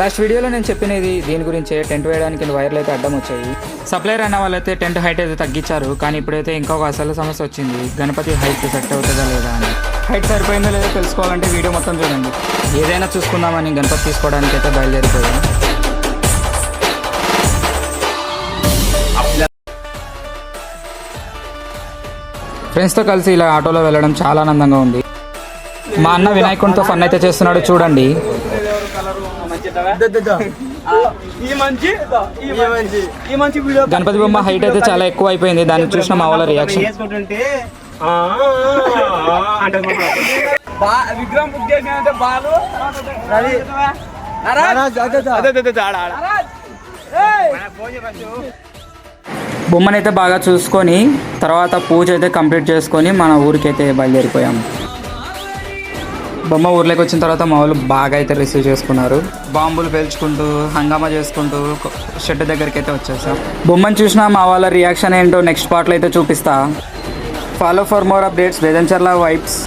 Last వీడియోలో నేను చెప్పినది దీని గురించే. టెంట్ వేయడానికి వైర్లు అయితే అడ్డం వచ్చాయి. సప్లైర్ అన్న వాళ్ళైతే టెంట్ హైట్ అయితే తగ్గించారు. కానీ ఇప్పుడైతే ఇంకొక అసలు సమస్య వచ్చింది. గణపతి హైట్ సెట్ అవుతుందా లేదా అని. హైట్ సరిపోయిందో లేదో తెలుసుకోవాలంటే వీడియో మొత్తం చూడండి. ఏదైనా చూసుకుందామని గణపతి తీసుకోవడానికి అయితే బయలుదేరిపోయాను ఫ్రెండ్స్తో కలిసి ఇలా ఆటోలో వెళ్ళడం చాలా ఆనందంగా ఉంది. మా అన్న వినాయకునితో ఫన్ అయితే చేస్తున్నాడు చూడండి. ఈ మంచి ఈ మంచి. ఈ మంచి వీడియో గణపతి బొమ్మ హైట్ అయితే చాలా ఎక్కువ అయిపోయింది దాన్ని చూసిన మా వాళ్ళ రియాక్షన్ చేసుకుంటుంటే అంటే బా- విగ్రహం బుక్ బాలు బొమ్మనైతే బాగా చూసుకొని తర్వాత పూజ అయితే కంప్లీట్ చేసుకొని మన ఊరికైతే బయలుదేరిపోయాం. బొమ్మ ఊర్లోకి వచ్చిన తర్వాత మా వాళ్ళు బాగా అయితే రిసీవ్ చేసుకున్నారు. బాంబులు పేల్చుకుంటూ హంగామా చేసుకుంటూ షెడ్ దగ్గరికి అయితే వచ్చేసాం. బొమ్మను చూసిన మా వాళ్ళ రియాక్షన్ ఏంటో నెక్స్ట్ పార్ట్లో అయితే చూపిస్తా. Follow for more updates Vedancharla vibes